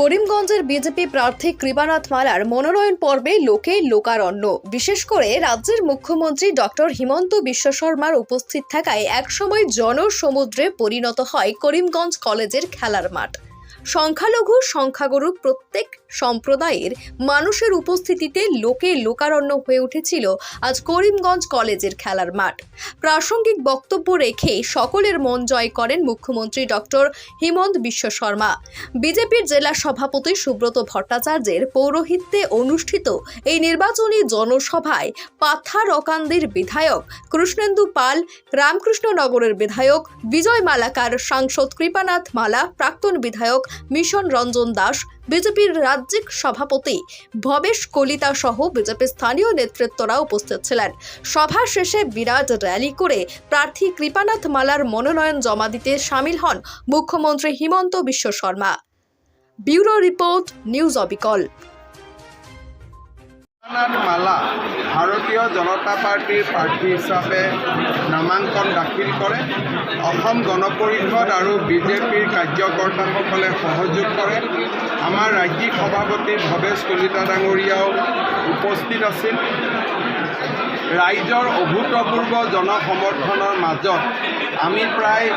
করিমগঞ্জের BJP প্রার্থী কৃপানাথ মালার মনোনয়ন পর্বে লোকে লোকারণ্য। বিশেষ করে রাজ্যের মুখ্যমন্ত্রী ডক্টর হিমন্ত বিশ্ব শর্মার উপস্থিত থাকায় একসময় জনসমুদ্রে পরিণত হয় করিমগঞ্জ কলেজের খেলার মাঠ। সংখ্যালঘু, সংখ্যাগুরু প্রত্যেক সম্প্রদায়ের মানুষের উপস্থিতিতে লোকে লোকারণ্য হয়ে উঠেছিল আজ করিমগঞ্জ কলেজের খেলার মাঠ। প্রাসঙ্গিক বক্তব্য রেখে সকলের মন জয় করেন মুখ্যমন্ত্রী ডক্টর হিমন্ত বিশ্ব শর্মা। বিজেপির জেলা সভাপতি সুব্রত ভট্টাচার্যের পৌরোহিত্যে অনুষ্ঠিত এই নির্বাচনী জনসভায় পাথার অকান্দির বিধায়ক কৃষ্ণেন্দু পাল, রামকৃষ্ণনগরের বিধায়ক বিজয় মালাকার সাংসদ কৃপানাথ মালা, প্রাক্তন বিধায়ক মিশন রঞ্জন দাস, বিজেপির রাজ্যিক সভাপতি ভবেশ কলিতা সহ বিজেপির স্থানীয় নেতৃত্বরা উপস্থিত ছিলেন। সভা শেষে বিরাট র্যালি করে প্রার্থী কৃপানাথ মালার মনোনয়ন জমা দিতে সামিল হন মুখ্যমন্ত্রী Himanta Biswa Sarma. Bureau report, news অবিকল। মালা ভাৰতীয় জনতা পাৰ্টীৰ প্ৰাৰ্থী হিচাপে নামাংকন দাখিল কৰে। অসম গণ পৰিষদ আৰু বিজেপিৰ কাৰ্যকৰ্তাসকলে সহযোগ কৰে। আমাৰ ৰাজ্যিক সভাপতি ভৱেশ কলিতা ডাঙৰীয়াও উপস্থিত আছিল। ৰাইজৰ অভূতপূৰ্ব জনসমৰ্থনৰ মাজত আমি প্ৰায়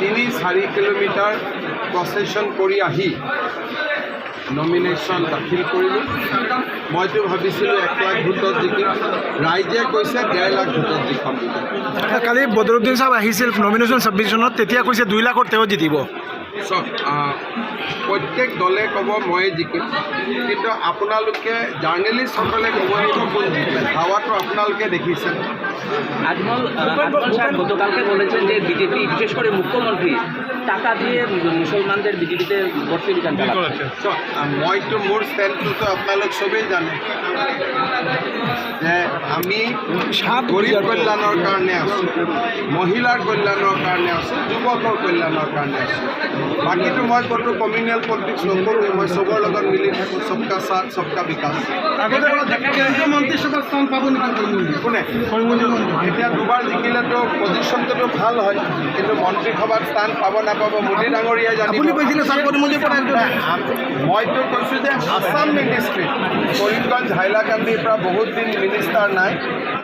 তিনি চাৰি কিলোমিটাৰ প্ৰচেশ্যন কৰি আহি নমিনেশ্যন দাখিল কৰিলোঁ। মইতো ভাবিছিলোঁ এক লাখ ভোটত জিকিম। ৰাইজে কৈছে ডেৰ লাখ ভোটত জিকাম। বুলি কালি বদৰুদ্দিন চাহাব আহিছিল নমিনেশ্যন ছাব্বিছ চনত তেতিয়া কৈছে দুই লাখত তেওঁ জিতিব চাওক প্ৰত্যেক দলে ক'ব ময়ে জিকিম। কিন্তু আপোনালোকে জাৰ্নেলিষ্টসকলে ক'ব কোন জিকে হাৱাটো আপোনালোকে দেখিছে। আজমল গতকালকে বলেছেন যে বিজেপি বিশেষ করে মুখ্যমন্ত্রী টাকা দিয়ে মুসলমানদের বিজেপিতে চাওক আহ, মইতো মোৰ ষ্টেণ্ডটোতো আপোনালোক চবেই জানে। যে আমি গৰীব কল্যাণৰ কাৰণে আছোঁ মহিলাৰ কল্যাণৰ কাৰণে আছোঁ যুৱকৰ কল্যাণৰ কাৰণে আছোঁ। বাকীটো মই ক'তো কমিউনেল পলিটিক্স নকৰোঁ মই চবৰ লগত মিলি থাকোঁ চবকা সাথ চবকা বিকাশ। মন্ত্ৰীসভাত স্থান পাব নেকি কোনে? এতিয়া দুবাৰ জিকিলেতো পজিশ্যনটোতো ভালো হয় কিন্তু মন্ত্ৰীসভাত স্থান পাব নাপাব মোদী ডাঙৰীয়াই জানিব। পৰা মইতো কৈছোঁ যে আছাম মিনিষ্ট্ৰী কৰিমগঞ্জ হাইলাকান্দিৰ পৰা বহুত দিন মিনিষ্টাৰ নাই।